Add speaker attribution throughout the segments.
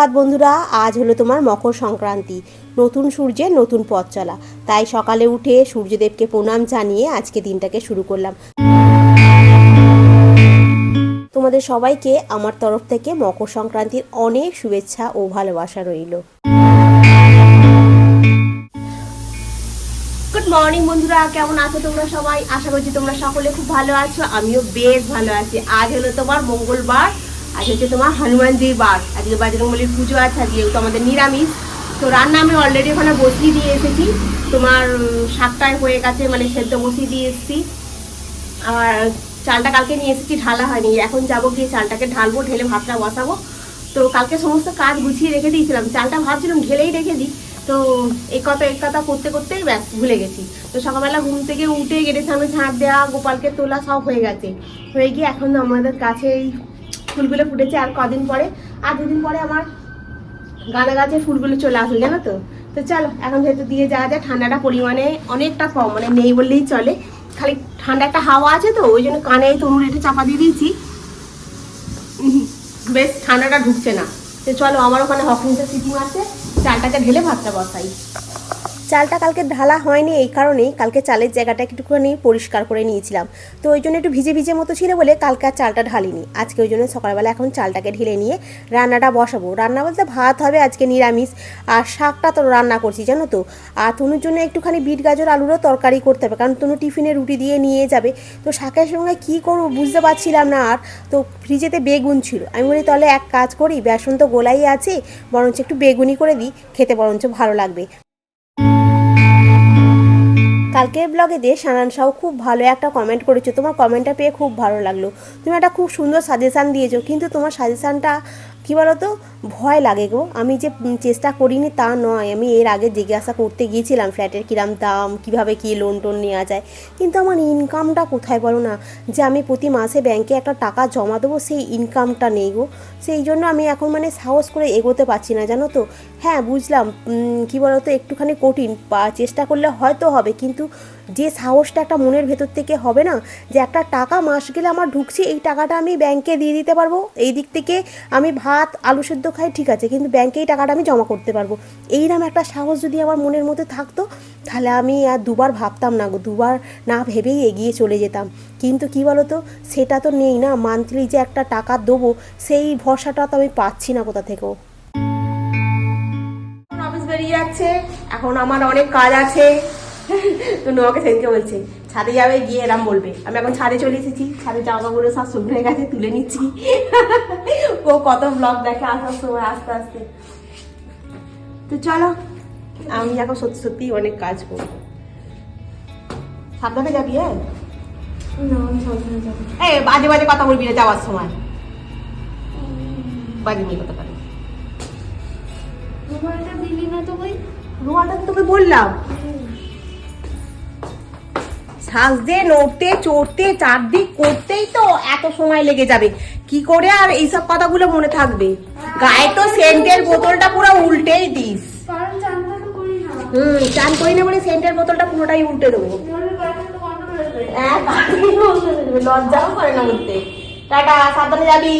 Speaker 1: সুপ্রভাত বন্ধুরা, আজ হলো তোমার মকর সংক্রান্তি। নতুন সূর্যে নতুন পথ চলা। তাই সকালে উঠে সূর্যদেবকে প্রণাম জানিয়ে আজকে দিনটাকে শুরু করলাম। তোমাদের সবাইকে আমার তরফ থেকে মকর সংক্রান্তির অনেক শুভেচ্ছা ও ভালোবাসা রইল। গুড মর্নিং বন্ধুরা, কেমন আছো তোমরা সবাই? আশা করছি তোমরা সকলে খুব ভালো আছো, আমিও বেশ ভালো আছি। আজ হলো তোমার মঙ্গলবার আজ হচ্ছে তোমার হনুমানজির বার আজকে বাজরঙ্গলির পুজো আছে, আজকে তো আমাদের নিরামিষ। তো রান্না আমি অলরেডি ওখানে বসিয়ে দিয়ে এসেছি। তোমার শাকটায় হয়ে গেছে মানে সেদ্ধ বসিয়ে দিয়ে এসেছি। আর চালটা কালকে নিয়ে এসেছি, ঢালা হয়নি। এখন যাব গিয়ে চালটাকে ঢালবো, ঢেলে ভাতটা বসাবো। তো কালকে সমস্ত কাজ গুছিয়ে রেখে দিয়েছিলাম। চালটা ভাবছিলাম ঢেলেই রেখে দিই। তো এই কথা, এক কথা করতে করতেই ব্যাস ভুলে গেছি। তো সকালবেলা ঘুম থেকে উঠে গেটে সামনে ঝাঁট দেওয়া, গোপালকে তোলা সব হয়ে গেছে। হয়ে গিয়ে এখন আমাদের কাছে এই ফুলগুলো ফুটেছে আর কদিন পরে, আর দুদিন পরে আমার গাঁদা গাছে ফুলগুলো চলে আসবে জানো তো? তো চলো, এখন যেহেতু দিয়ে যাওয়া যায়, ঠান্ডাটা পরিমাণে অনেকটা কম মানে নেই বললেই চলে। খালি ঠান্ডা একটা হাওয়া আছে তো, ওই জন্য কানে তরুণ এটা চাপা দিয়ে দিয়েছি। বেশ ঠান্ডাটা ঢুকছে না। তো চলো, আমার ওখানে হকিংসের সিটি মারছে চালটাকে ঢেলে ভাতটা বসাই। চালটা কালকে ঢালা হয়নি এই কারণেই কালকে চালের জায়গাটা একটুখানি পরিষ্কার করে নিয়েছিলাম। তো ওই জন্য একটু ভিজে ভিজে মতো ছিল বলে কালকে আর চালটা ঢালিনি। আজকে ওই জন্য সকালবেলা এখন চালটাকে ঢেলে নিয়ে রান্নাটা বসাবো। রান্না বলতে ভাত হবে, আজকে নিরামিষ। আর শাকটা তো রান্না করছি, জানো তো। আর তনুর জন্য একটুখানি বিট গাজর আলুরও তরকারি করতে হবে, কারণ তনু টিফিনে রুটি দিয়ে নিয়ে যাবে। তো শাকের সঙ্গে কী করব বুঝতে পারছিলাম না আর। তো ফ্রিজেতে বেগুন ছিল। আমি বলি, তাহলে এক কাজ করি, বেসন তো গোলাই আছে, বরঞ্চ একটু বেগুনি করে দিই, খেতে বরঞ্চ ভালো লাগবে। কালকের ব্লগে দিয়ে সানান সাউ খুব ভালো একটা কমেন্ট করেছ। তোমার কমেন্টটা পেয়ে খুব ভালো লাগল। তুমি একটা খুব সুন্দর সাজেশান দিয়েছ। কিন্তু তোমার সাজেশানটা কী বলো তো ভয় লাগে গো। আমি যে চেষ্টা করিনি তা নয়। আমি এর আগে জিজ্ঞাসা করতে গিয়েছিলাম ফ্ল্যাটের কিরাম দাম, কীভাবে কী লোন টোন নেওয়া যায়। কিন্তু আমার ইনকামটা কোথায় বলো না? যে আমি প্রতি মাসে ব্যাংকে একটা টাকা জমা দেবো, সেই ইনকামটা নেই গো। সেই জন্য আমি এখন মানে সাহস করে এগোতে পারছি না, জানো তো? হ্যাঁ বুঝলাম কী বলো তো একটুখানি কঠিন। বা চেষ্টা করলে হয়তো হবে, কিন্তু যে সাহসটা একটা মনের ভেতর থেকে হবে না, যে একটা টাকা মাস গেলে আমার ঢুকছে, এই টাকাটা আমি ব্যাংকে দিয়ে দিতে পারব? এই দিক থেকে আমি ভাত আলু সেদ্ধ খাই, ঠিক আছে, কিন্তু ব্যাংকে এই টাকাটা আমি জমা করতে পারব। এইরকম একটা সাহস যদি আমার মনের মধ্যে থাকতো, তাহলে আমি আর দুবার ভাবতাম না গো, দুবার না ভেবেই এগিয়ে চলে যেতাম। কিন্তু কি বলো তো সেটা তো নেই না মান্থলি যে একটা টাকা দেবো, সেই ভরসাটা তো আমি পাচ্ছি না কোথা থেকেও। বেরিয়ে যাচ্ছে, এখন আমার অনেক কাজ আছে। তো নোয়াকে সেদিনকে বলছে ছাদে যাবে গিয়ে এরম বলবে আমি এখন ছাদে চলে এসেছি ছাদে জামা কাপড় সব শুকনো হয়ে গেছে তুলে নিচ্ছি। ও কত ব্লগ দেখে আসার সময় আস্তে আস্তে। তো চলো আমি এখন সত্যি সত্যি অনেক কাজ করব। সাবধানে যাবি হ্যাঁ? এই বাজে বাজে কথা বলবি না যাওয়ার সময়। বাজে নিয়ে কথা পারি
Speaker 2: দিলি না তো ওই
Speaker 1: রুমালটা তো তোকে বললাম। সাজতে নড়তে চড়তে চারদিক করতেই তো এত সময় লেগে যাবে। কি করে আর এইসব কথাগুলো মনে থাকবে? গায়ে তো সেন্টের বোতলটা পুরো উল্টেই দিস। হুম চান করি না বলে সেন্টের বোতলটা পুরোটাই উল্টে দেবো।
Speaker 2: হয়ে
Speaker 1: লজ্জাও করে না উঠতে। টাটা সাবধানে যাবি।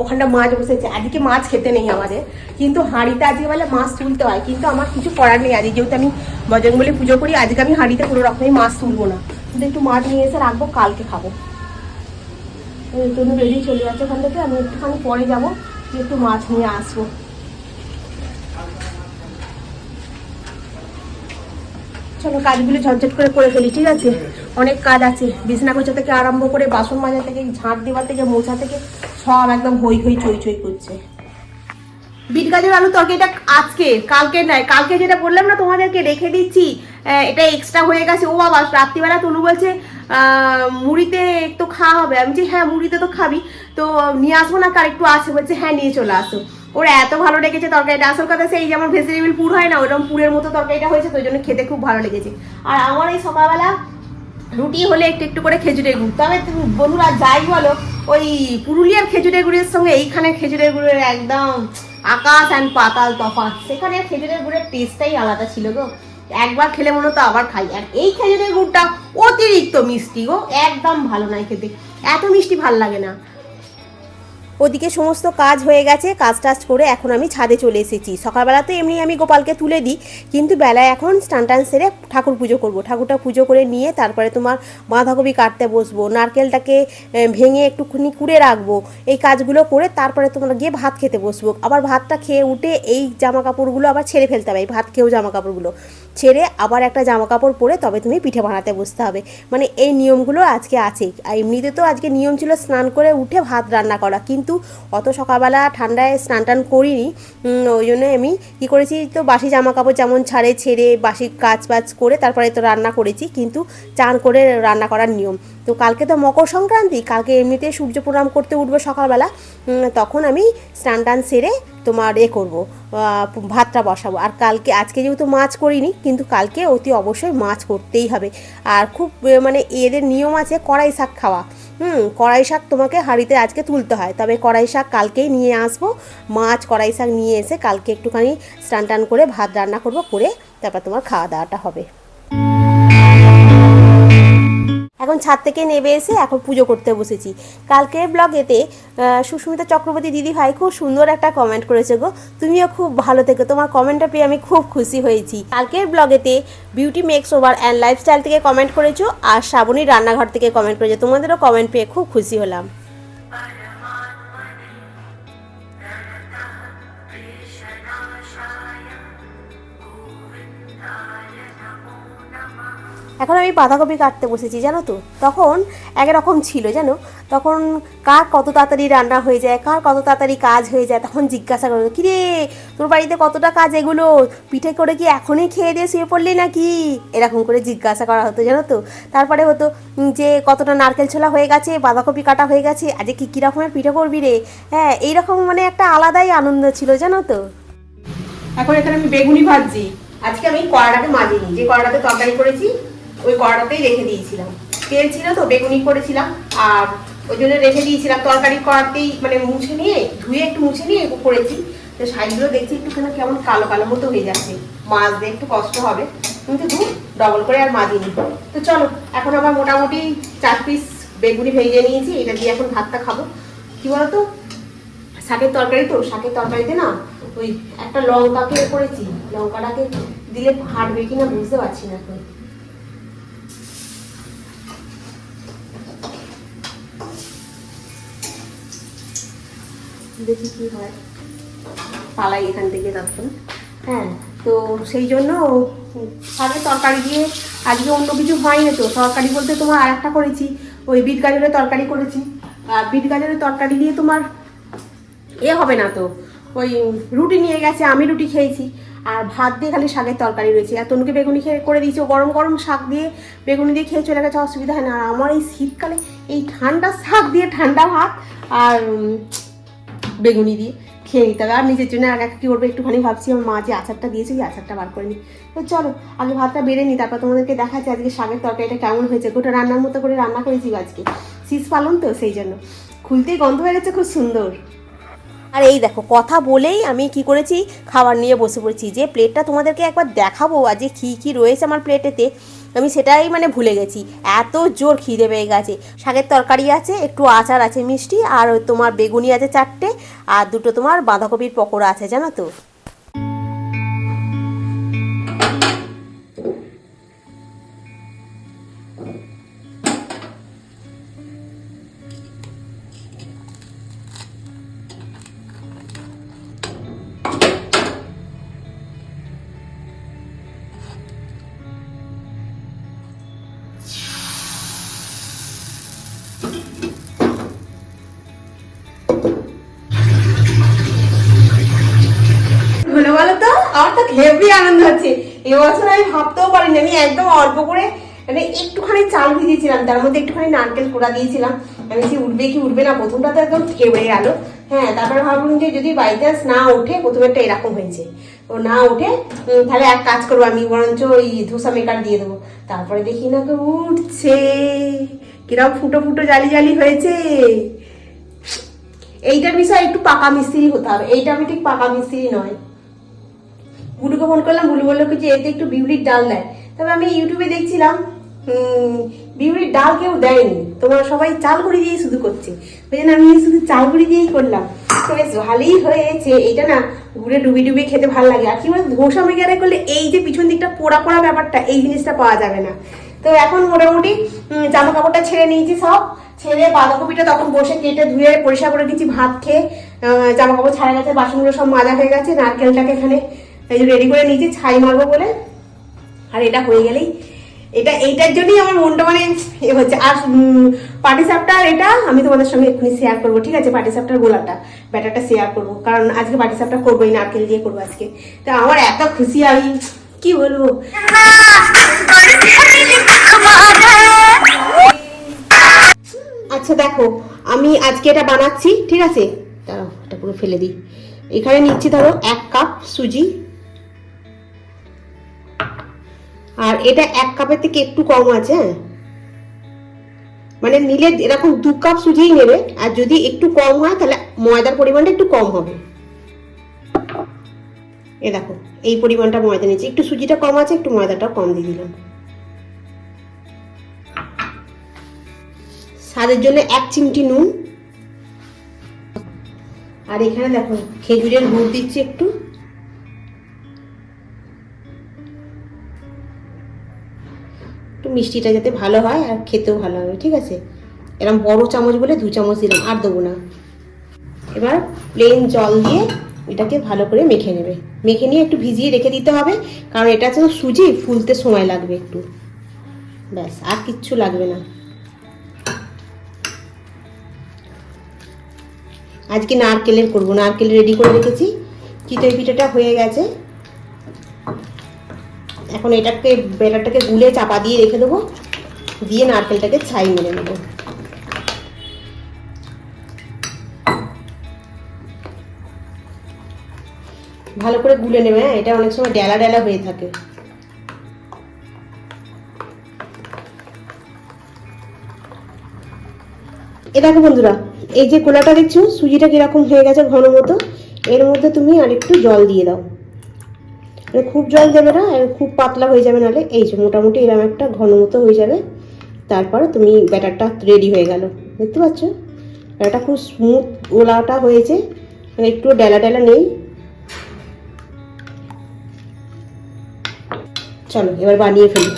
Speaker 1: ওখানটা মাছ বসেছে। আজকে মাছ খেতে নেই আমাদের। কিন্তু হাঁড়িতে আজকে বলে মাছ তুলতে হয়। কিন্তু আমার কিছু করার নেই। আজকে যেহেতু আমি বজরংবলী পুজো করি, আজকে আমি হাঁড়িতে কোনো রকমই মাছ তুলবো না। কিন্তু একটু মাছ নিয়ে এসে রাখব, কালকে খাব। তুমি রেডি চলে যাচ্ছে ওখান থেকে। আমি একটুখানি পরে যাব, একটু মাছ নিয়ে আসব। চলো কাজগুলো ঝটঝট করে করে ফেলি, ঠিক আছে? অনেক কাজ আছে। বিছনা গোছা থেকে আরম্ভ করে বাসন মাজা থেকে, ঝাঁট দেওয়া থেকে, মোছা থেকে, সব একদম হই হই চই চই করছে। বিট গাজর আলু তরকারিটা আজকে কালকে নয়, কালকে যেটা বললাম না তোমাদেরকে, রেখে দিচ্ছি। এটা এক্সট্রা হয়ে গেছে। ও বাবা রাত্রিবেলা তনু বলছে মুড়িতে একটু খাওয়া হবে। আমি বলছি হ্যাঁ মুড়িতে তো খাবি। তো নিয়ে আসব না, কার একটু আছে, বলছে হ্যাঁ নিয়ে চলে আসো। ওরা এত ভালো লেগেছে তরকারিটা। আসল কথা সেই যেমন ভেজিটেবিল পুর হয় না, ওরকম পুরের মতো তরকারিটা হয়েছে, তো ওই জন্য খেতে খুব ভালো লেগেছে। আর আমার এই সকালবেলা রুটি হলে একটু একটু করে খেজুরের গুড়। তবে বন্ধুরা, যাই বলো, ওই পুরুলিয়ার খেজুরের গুড়ের সঙ্গে এইখানে খেজুরের গুড়ের একদম আকাশ অ্যান্ড পাতাল তফাৎ। সেখানে খেজুরের গুড়ের টেস্টটাই আলাদা ছিল গো। একবার খেলে মনে তো আবার খাই। আর এই খেজুরের গুড়টা অতিরিক্ত মিষ্টি গো, একদম ভালো নয় খেতে। এত মিষ্টি ভালো লাগে না। ওদিকে সমস্ত কাজ হয়ে গেছে, কাজ টাজ করে এখন আমি ছাদে চলে এসেছি। সকালবেলা তো এমনি আমি গোপালকে তুলে দিই, কিন্তু বেলায় এখন স্নান টান সেরে ঠাকুর পুজো করব। ঠাকুরটা পুজো করে নিয়ে তারপরে তোমার বাঁধাকপি কাটতে বসবো, নারকেলটাকে ভেঙে একটুখানি কুড়ে রাখব, এই কাজগুলো করে তারপরে তোমরা গিয়ে ভাত খেতে বসবো। আবার ভাতটা খেয়ে উঠে এই জামা কাপড়গুলো আবার ছেড়ে ফেলতে হবে, এই ভাত খেয়েও জামা কাপড়গুলো ছেড়ে আবার একটা জামা কাপড় পরে তবে তুমি পিঠে বানাতে বসতে হবে। মানে এই নিয়মগুলো আজকে আছে। আর এমনিতে তো আজকে নিয়ম ছিল স্নান করে উঠে ভাত রান্না করা। কিন্তু অত সকালবেলা ঠান্ডায় স্নান টান করিনি। ওই জন্য আমি কী করেছি তো বাসি জামা কাপড় যেমন ছাড়ে, ছেড়ে বাসি কাজ বাজ করে তারপরে তো রান্না করেছি। কিন্তু চান করে রান্না করার নিয়ম। তো কালকে তো মকর সংক্রান্তি, কালকে এমনিতে সূর্য প্রণাম করতে উঠবো সকালবেলা তখন আমি স্নান টান সেরে তোমার এ করব ভাতটা বসাবো। আর কালকে, আজকে যেহেতু মাছ করিনি, কিন্তু কালকে অতি অবশ্যই মাছ করতেই হবে। আর খুব মানে এদের নিয়ম আছে কড়াই শাক খাওয়া। হুম, কড়াই শাক তোমাকে হাঁড়িতে আজকে তুলতে হয়। তবে কড়াই শাক কালকেই নিয়ে আসব। মাছ, কড়াই শাক নিয়ে এসে কালকে একটুখানি স্নান টান করে ভাত রান্না করব, করে তারপর তোমার খাওয়া দাওয়াটা হবে। এখন ছাদ থেকে নেমে এসে এখন পুজো করতে বসেছি। কালকের ব্লগেতে সুস্মিতা চক্রবর্তী দিদি ভাই খুব সুন্দর একটা কমেন্ট করেছে গো। তুমিও খুব ভালো থেকো। তোমার কমেন্টটা পেয়ে আমি খুব খুশি হয়েছি। কালকের ব্লগেতে beauty makes over and lifestyle থেকে কমেন্ট করেছ আর শ্রাবণীর রান্নাঘর থেকে কমেন্ট করেছ। তোমাদেরও কমেন্ট পেয়ে খুব খুশি হলাম। এখন আমি বাঁধাকপি কাটতে বসেছি, জানো তো? তখন একরকম ছিল, জানো? তখন কার কত তাড়াতাড়ি রান্না হয়ে যায়, কার কত তাড়াতাড়ি কাজ হয়ে যায়, তখন জিজ্ঞাসা করো কিরে, তোর বাড়িতে কতটা কাজ এগুলো? পিঠে করে কি এখনই খেয়ে দিয়ে শুয়ে পড়লি নাকি? এরকম করে জিজ্ঞাসা করা হতো, জানো তো? তারপরে হতো যে কতটা নারকেল ছোলা হয়ে গেছে, বাঁধাকপি কাটা হয়ে গেছে আজকে কী কী রকমের পিঠে করবি রে? হ্যাঁ এইরকম মানে একটা আলাদাই আনন্দ ছিল, জানো তো? এখন এখানে আমি বেগুনি ভাজছি। আজকে আমি কড়াটাকে মাজিনি, যে কড়াটাতে তরকারি করেছি ওই কড়াটাতেই রেখে দিয়েছিলাম। তেল ছিল তো, বেগুনি করেছিলাম, আর ওই জন্য রেখে দিয়েছিলাম। তরকারি কড়াতেই মানে মুছে নিয়ে, ধুয়ে একটু মুছে নিয়ে করেছি। তো শাড়িগুলো দেখছি একটুখানি কেমন কালো কালো মতো হয়ে যাচ্ছে। মাছ দিয়ে একটু কষ্ট হবে। কিন্তু দু ডবল করে আর মাজিনি তো চলো, এখন আবার মোটামুটি চার পিস বেগুনি ভেজে নিয়েছি। এটা দিয়ে এখন ভাতটা খাব। কি বলতো? শাকের তরকারি তো, শাকের তরকারিতে না ওই একটা লঙ্কাকে করেছি। লঙ্কাটাকে দিলে হাঁটবে কিনা বুঝতে পারছি না এখন। দেখি কি হয়। পালাই এখান থেকে তখন হ্যাঁ। তো সেই জন্য শাকের তরকারি দিয়ে আজকে অন্য কিছু হয়নি তো। তরকারি বলতে তোমার আর একটা করেছি। ওই বিট গাজরের তরকারি করেছি। আর বিট গাজরের তরকারি দিয়ে তোমার এ হবে না তো। ওই রুটি নিয়ে গেছে আমি রুটি খেয়েছি। আর ভাত দিয়ে খালি শাকের তরকারি রয়েছে। আর তনুকে বেগুনি খেয়ে করে দিয়েছি। গরম গরম শাক দিয়ে বেগুনি দিয়ে খেয়ে চলে গেছে অসুবিধা হয় না। আর আমার এই শীতকালে এই ঠান্ডা শাক দিয়ে ঠান্ডা ভাত আর বেগুনি দিয়ে খেয়ে নিতে হবে। আর নিজের জন্য আর একটা কী করব? একটুখানি ভাবছি, আমার মা যে আচারটা দিয়েছে, ওই আচারটা বার করে নিই তো চলো, আগে ভাতটা বেড়ে নিই তারপর তোমাদেরকে দেখাচ্ছি আজকে শাকের তরকারিটা কেমন হয়েছে। গোটা রান্নার মতো করে রান্না করেছি আজকে। শীষ পালন তো, সেই জন্য। খুলতেই গন্ধ হয়ে গেছে খুব সুন্দর। আর এই দেখো, কথা বলেই আমি কি করেছি? খাবার নিয়ে বসে পড়েছি। যে প্লেটটা তোমাদেরকে একবার দেখাবো, আজকে কী কী রয়েছে আমার প্লেটেতে আমি সেটাই মানে ভুলে গেছি। এত জোর খিদে পেয়ে গেছে। শাকের তরকারি আছে, একটু আচার আছে, মিষ্টি, আর তোমার বেগুনি আছে চারটে, আর দুটো তোমার বাঁধাকপির পকোড়া আছে, জানো তো? হেভি আনন্দ হচ্ছে। এবছর আমি ভাবতেও পারিনি আমি একদম অল্প করে মানে একটুখানি চাল ভিজিয়েছিলাম তার মধ্যে একটুখানি নারকেল কোড়া দিয়েছিলাম। আমি যে উঠবে কি উঠবে না প্রথমটা তো একদম কেবড়ে গেল। হ্যাঁ তারপরে ভাবলাম যে যদি বাই চান্স না ওঠে প্রথমেরটা এরকম হয়েছে। ও না উম, তাহলে এক কাজ করব আমি বরঞ্চ ওই ধোসা মেকার দিয়ে দেবো। তারপরে দেখি না তো উঠছে। কিরম ফুটো ফুটো জালি জালি হয়েছে। এইটার বিষয়ে একটু পাকা মিস্ত্রি হতে হবে। এইটা আমি ঠিক পাকা মিস্ত্রি নয়। গুলুকে ফোন করলাম গুলু বলল কি যে এতে একটু বিউলির ডাল দেয়। তবে আমি ইউটিউবে দেখছিলাম বিউলির ডাল কেউ দেয়নি। তোমার সবাই চাল গুঁড়ি দিয়েই শুধু করছে। ওই জন্য আমি শুধু চাল গুঁড়ি দিয়েই করলাম। তো বেশ ভালোই হয়েছে। এটা না গুড়ে ডুবি ডুবি খেতে ভালো লাগে। আর কি বলতো, ধোসা মেকারে করলে এই যে পিছন দিকটা পোড়া পোড়া ব্যাপারটা, এই জিনিসটা পাওয়া যাবে না। তো এখন মোটামুটি জামা কাপড়টা ছেড়ে নিয়েছি সব। ছেড়ে বাঁধাকপিটা তখন বসে কেটে ধুয়ে পরিষ্কার করে দিচ্ছি ভাত খেয়ে জামা কাপড় ছাড়া গেছে, বাসনগুলো সব মাজা হয়ে গেছে, নারকেলটাকে এখানে রেডি করে নিয়েছি, ছাই মারবো বলে। আর এটা হয়ে গেলেই, এটা, এইটার জন্যই আমার মনটা মানে এ হচ্ছে। আর পাটি সাপটার এটা আমি তোমাদের সঙ্গে এক্ষুনি শেয়ার করব, ঠিক আছে? পাটি সাপটার গোলাটা ব্যাটারটা শেয়ার করব। কারণ আজকে পাটি সাপটা করবোই নারকেল দিয়ে করব আজকে। তো আমার এত খুশি, আমি, কি বলব? আচ্ছা দেখো, আমি আজকে এটা বানাচ্ছি, ঠিক আছে? দাঁড়াও, এটা পুরো ফেলে দিই। এখানে নিচ্ছি, ধরো, এক কাপ সুজি আর এটা এক কাপের থেকে একটু কম আছে হ্যাঁ। মানে নিলে এরকম দু কাপ সুজিই নেবে, আর যদি একটু কম হয় তাহলে ময়দার পরিমাণটা একটু কম হবে। এ দেখো, এই পরিমাণটা ময়দা নিচ্ছি একটু সুজিটা কম আছে, একটু ময়দাটা কম দিয়ে দিলাম। স্বাদের জন্য এক চিমটি নুন। আর এখানে দেখো, খেজুরের গুড় দিচ্ছি একটু। মিষ্টিটা যাতে ভালো হয় আর খেতেও ভালো হবে, ঠিক আছে? এরকম বড় চামচ বলে দু চামচ দিলাম, আর দেবো না। এবার প্লেন জল দিয়ে এটাকে ভালো করে মেখে নেবে। মেখে নিয়ে একটু ভিজিয়ে রেখে দিতে হবে, কারণ এটা তো সুজি, ফুলতে সময় লাগবে একটু। ব্যাস, আর কিচ্ছু লাগবে না। আজকে নারকেলের করব, নারকেল রেডি করে রেখেছি। চিতই পিঠাটা হয়ে গেছে। এখন এটাকে বেটারটাকে গুলে চাপা দিয়ে রেখে দেবো। দিয়ে নারকেলটাকে ছাই মেরে নেব। ভালো করে গুলে নেবে হ্যাঁ? এটা অনেক সময় ডেলা ডেলা হয়ে থাকে। এ দেখো বন্ধুরা, এই যে কোলাটা দেখছ, সুজিটা কীরকম হয়ে গেছে ঘন মতো এর মধ্যে তুমি আরেকটু জল দিয়ে দাও। মানে খুব জল দেবে না খুব পাতলা হয়ে যাবে নাহলে। এই যে মোটামুটি এরকম একটা ঘন মতো হয়ে যাবে। তারপর তুমি ব্যাটারটা রেডি হয়ে গেল। দেখতে পাচ্ছ? ব্যাটারটা খুব স্মুথ গোলাটা হয়েছে। মানে একটু ডেলা ডেলা নেই। চলো, এবার বানিয়ে ফেলি।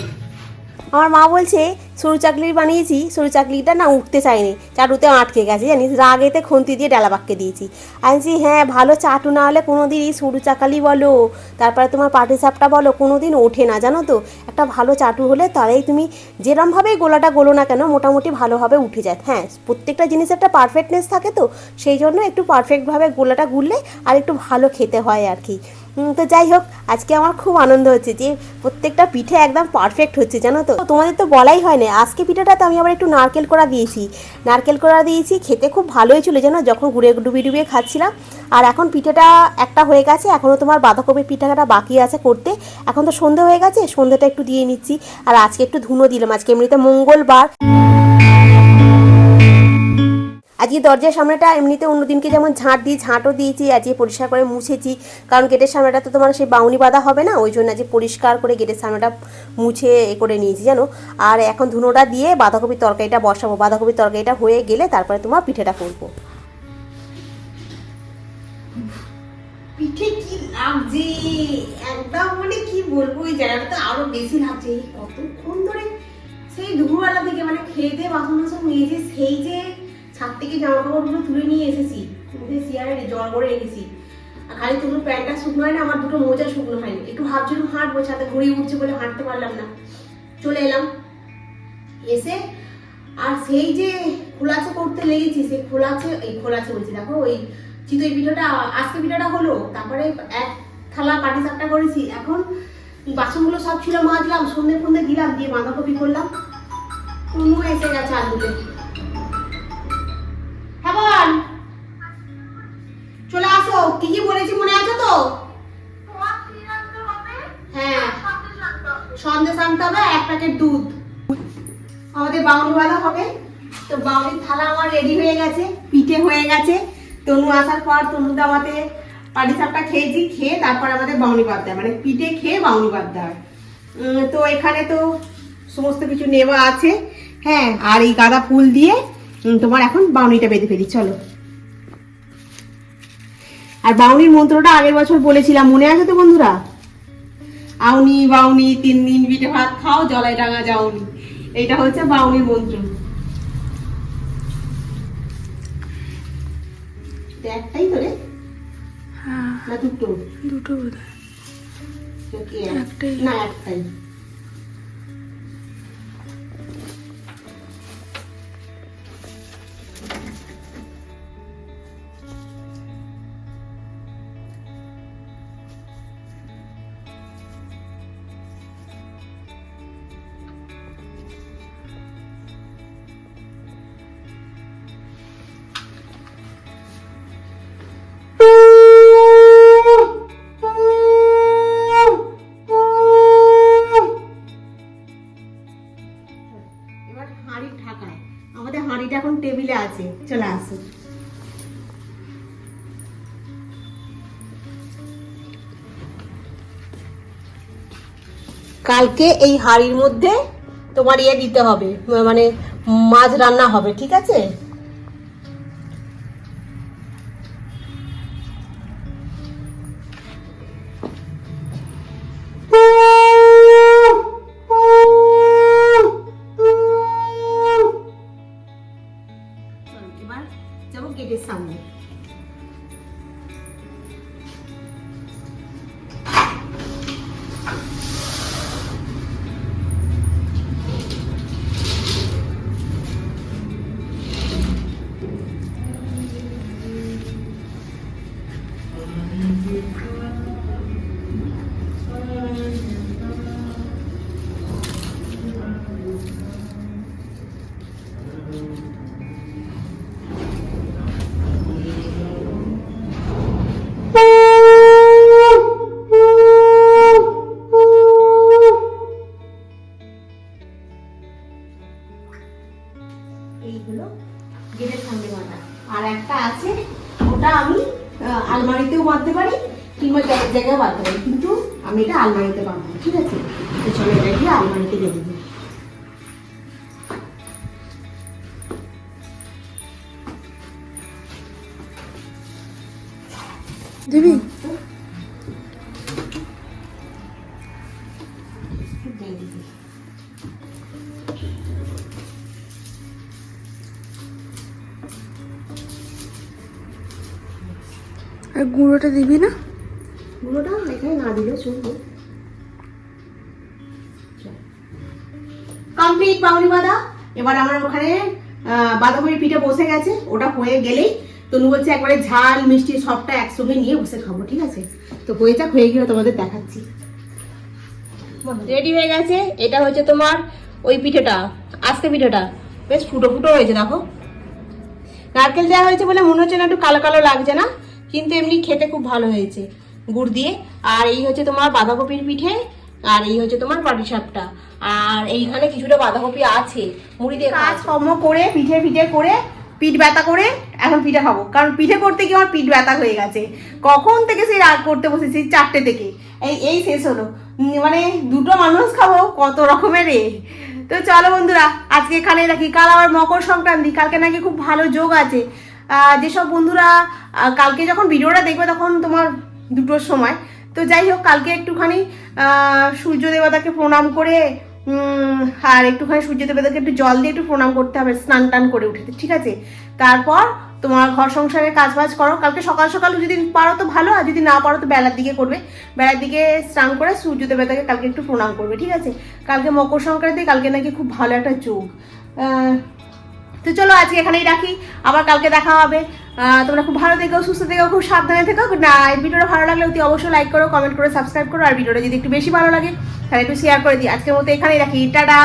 Speaker 1: আমার মা বলছে সরু চাকলি বানিয়েছি, সরু চাকলিটা না উঠতে চায়নি। চাটুতে আটকে গেছে, জানিস? রাগেতে খুন্তি দিয়ে ডালা পাক্কে দিয়েছি। আমি হ্যাঁ ভালো চাটু না হলে কোনো দিন এই সরু চাকালি বলো। তারপরে তোমার পাটি সাপটা বলো কোনো দিন ওঠে না, জানো তো? একটা ভালো চাটু হলে তাহলেই তুমি যেরমভাবেই গোলাটা গোলো না কেন, মোটামুটি ভালোভাবে উঠে যায়। হ্যাঁ প্রত্যেকটা জিনিসের একটা পারফেক্টনেস থাকে তো? সেই জন্য একটু পারফেক্টভাবে গোলাটা গুললে আর একটু ভালো খেতে হয় আর কি। তো যাই হোক, আজকে আমার খুব আনন্দ হচ্ছে যে প্রত্যেকটা পিঠে একদম পারফেক্ট হচ্ছে, জানো তো? তোমাদের তো বলাই হয় না, আজকে পিঠাটাতে আমি আবার একটু নারকেল করা দিয়েছি। নারকেল করা দিয়েছি, খেতে খুব ভালোই ছিল, জানো? যখন ঘুরে ডুবিয়ে ডুবিয়ে খাচ্ছিলাম, আর এখন পিঠেটা একটা হয়ে গেছে এখনও তোমার বাঁধাকপির পিঠাটা বাকি আছে করতে। এখন তো সন্ধে হয়ে গেছে, সন্ধেটা একটু দিয়ে নিচ্ছি, আর আজকে একটু ধুনো দিলাম, আজকে এমনিতে মঙ্গলবার। আজকে দরজার সামনেটা এমনিতে অন্যদিনকে যেমন ঝাঁট দিই, ঝাঁটও দিয়েছি, আজকে পরিষ্কার করে মুছেছি। কারণ গেটের সামনেটা তো তোমার সেই বাউনি বাঁধা হবে না, ওই জন্য আজকে পরিষ্কার করে গেটের সামনেটা মুছে এ করে নিয়েছি, জানো? আর এখন ধুনোটা দিয়ে বাঁধাকপির তরকারিটা বসাবো। বাঁধাকপির তরকারিটা হয়ে গেলে তারপরে তোমার পিঠেটা করব। মানে সেই দুপুরবেলা থেকে মানে খেয়ে দিয়ে বাসন বাসন মেজে সেই যে ছাদ থেকে জামা কাপড়গুলো তুলে নিয়ে এসেছি। তুলে চেয়ারে জল করে রেখেছি আর খালি তুমি প্যান্টটা শুকনো হয় না, আমার দুটো মোজা শুকনো হয়নি। একটু ভাবছিলাম হাঁটবো, ছাদে ঘুরে উঠছে বলে হাঁটতে পারলাম না। চলে এলাম। এসে আর সেই যে খোলাচে করতে লেগেছি, সেই খোলাচে, এই খোলাচে বলছি, দেখো, ওই চিতই পিঠাটা, আজকে পিঠাটা হলো। তারপরে এক থালা পাটি সাপটা করেছি। এখন বাসনগুলো সব ছিল, মাজলাম সন্ধে ফন্দে দিলাম, দিয়ে বাঁধাকপি করলাম। কুমু এসে গেছে আলুতে। হ্যাঁ বল। চলে আসো। কি কি বলেছি মনে আছে তো? হ্যাঁ। সন্দেশ আনতে হবে এক প্যাকেট দুধ। আমাদের বাউনি হবে। তো বাউনির থালা আমার রেডি হয়ে গেছে পিঠে হয়ে গেছে। তনু আসার পর তনু দামাতে পাটিসাপটা খেয়েছি খেয়ে তারপর আমাদের বাউনি বাদ দেয়। মানে পিঠে খেয়ে বাউনি দেয়। উম, তো এখানে তো সমস্ত কিছু নেওয়া আছে। হ্যাঁ আর এই গাঁদা ফুল দিয়ে তোমার এখন বাউনিটা বেঁধে ফেলি চলো। আর বাউনির মন্ত্রটা আগের বছর বলেছিলাম মনে আছে তো বন্ধুরা? আউনি বাউনি তিন দিন পিঠে ভাত খাও জলায় ডাঙা যাওনি। এইটা হচ্ছে বাউনির মন্ত্র। একটাই তো রে?
Speaker 2: হ্যাঁ।
Speaker 1: না দুটো।
Speaker 2: দুটো বোধ।
Speaker 1: না একটাই। কালকে এই হাড়ির মধ্যে তোমার ইয়ে দিতে হবে মানে মাছ রান্না হবে ঠিক আছে? জায়গায় জায়গায় বাঁধতে কিন্তু আমি এটা আলমারিতে বাঁধবো ঠিক আছে? তো চলো এটা গিয়ে আলমারিতে বেঁধে দিই
Speaker 2: দিবি আর গুঁড়োটা দিবি না?
Speaker 1: পুরোটা এখানে না দিলেও চলবে। কমপ্লিট পাউনি বাঁধা এবার আমার ওখানে বাঁধাকপির পিঠে বসে গেছে। ওটা হয়ে গেলেই তনু বলছে, একবারে ঝাল, মিষ্টি সবটা একসঙ্গে নিয়ে বসে খাব, ঠিক আছে? তো হয়ে যাক, হয়ে গেলে তোমাদের দেখাচ্ছি। রেডি হয়ে গেছে? এটা হচ্ছে তোমার ওই পিঠেটা আজকে পিঠেটা। বেশ ফুটো ফুটো হয়েছে, দেখো। নারকেল দেওয়া হয়েছে বলে মনে হচ্ছে না একটু কালো কালো লাগছে না, কিন্তু এমনি খেতে খুব ভালো হয়েছে। গুড় দিয়ে। আর এই হচ্ছে তোমার বাঁধাকপির পিঠে আর এই হচ্ছে তোমার পাটিসাপটা আর এইখানে কিছুটা বাঁধাকপি আছে মুড়ি দিয়ে কাজ কর্ম করে পিঠে পিঠে করে পিঠ ব্যথা করে এখন পিঠে খাব। কারণ পিঠে করতে গিয়ে আমার পিঠ ব্যথা হয়ে গেছে। কখন থেকে সেই রাগ করতে বসেছি? চারটে থেকে। এই এই শেষ হলো। মানে দুটো মানুষ খাব কত রকমের এ। তো চলো বন্ধুরা আজকে এখানে রাখি। কাল আবার মকর সংক্রান্তি। কালকে নাকি খুব ভালো যোগ আছে। আহ, যেসব বন্ধুরা কালকে যখন ভিডিওটা দেখবে তখন তোমার দুটোর সময়। তো যাই হোক, কালকে একটুখানি সূর্য দেবতাকে প্রণাম করে আর একটুখানি সূর্য দেবতাকে একটু জল দিয়ে একটু প্রণাম করতে হবে, স্নান টান করে উঠে ঠিক আছে? তারপর তোমার ঘর সংসারের কাজ বাজ করো। কালকে সকাল সকাল যদি পারো তো ভালো, আর যদি না পারো তো বেলার দিকে করবে। বেলার দিকে স্নান করে সূর্য দেবতাকে কালকে একটু প্রণাম করবে, ঠিক আছে? কালকে মকর সংক্রান্তি, কালকে নাকি খুব ভালো একটা যোগ। তো চলো আজকে এখানেই রাখি। আবার কালকে দেখা হবে। তোমরা খুব ভালো থেকো, সুস্থ থেকো, খুব সাবধানে থেকো। না ভিডিওটা ভালো লাগলে অতি অবশ্যই লাইক করো কমেন্ট করো সাবস্ক্রাইব করো। আর ভিডিওটা যদি একটু বেশি ভালো লাগে, তাহলে একটু শেয়ার করে দিই আজকের মতো এখানেই রাখি। টাটা!